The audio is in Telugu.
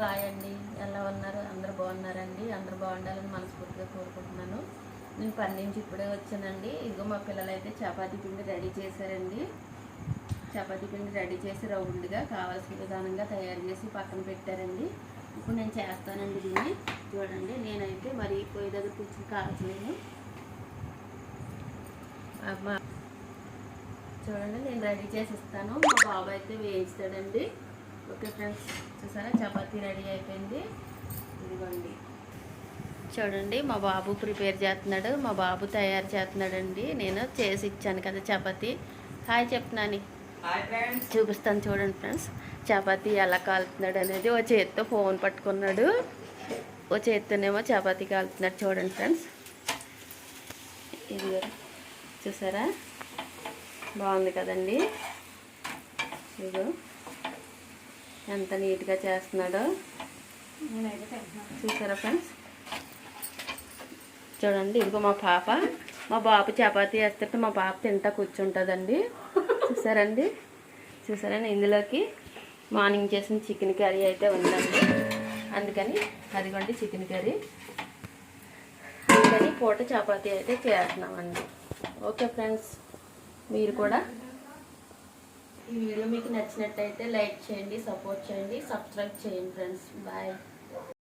హాయ్ అండి. ఎలా ఉన్నారు? అందరు బాగున్నారండి. అందరు బాగుండాలని మనస్ఫూర్తిగా కోరుకుంటున్నాను. నేను పని నుంచి ఇప్పుడే వచ్చానండి. ఇదిగో మా పిల్లలు అయితే చపాతీ పిండి రెడీ చేశారండి. చపాతీ పిండి రెడీ చేసి రౌండ్గా కావాల్సిన విధానంగా తయారు చేసి పక్కన పెట్టారండి. ఇప్పుడు నేను చేస్తానండి దీన్ని. చూడండి నేనైతే మరి పొయ్యి దగ్గర కూర్చుని కాల్చలేను. చూడండి నేను రెడీ చేసి ఇస్తాను. మా బాబు అయితే వేయిస్తాడండి. ఓకే ఫ్రెండ్స్ చూసారా? చపాతీ రెడీ అయిపోయింది. ఇదిగోండి. చూడండి మా బాబు ప్రిపేర్ చేస్తున్నాడు మా బాబు తయారు చేస్తున్నాడండి. నేను చేసి ఇచ్చాను కదా చపాతీ. హాయ్ చెప్తున్నాను. చూపిస్తాను చూడండి ఫ్రెండ్స్. చపాతీ ఎలా కాలుతున్నాడు అనేది ఓ చేత్తో ఫోన్ పట్టుకున్నాడు. ఓ చేత్తోనేమో చపాతీ కాలుతున్నాడు చూడండి ఫ్రెండ్స్. ఇది చూసారా? బాగుంది కదండి. ఇదిగో. ఎంత నీట్గా చేస్తున్నాడో. చూసారా ఫ్రెండ్స్? చూడండి ఇదిగో మా పాప. మా బాబు చపాతీ వేస్తుంటే మా పాప తింటా కూర్చుంటుందండి. చూసారండి? చూసారండి ఇందులోకి మార్నింగ్ చేసిన చికెన్ కర్రీ అయితే ఉందండి. అందుకని అదిగోండి చికెన్ కర్రీ. అందుకని పూట చపాతీ అయితే చేస్తున్నామండి. ఓకే ఫ్రెండ్స్ మీరు కూడా ఈ వీడియో మీకు నచ్చినట్టయితే లైక్ చేయండి సపోర్ట్ చేయండి సబ్స్క్రైబ్ చేయండి ఫ్రెండ్స్. బాయ్.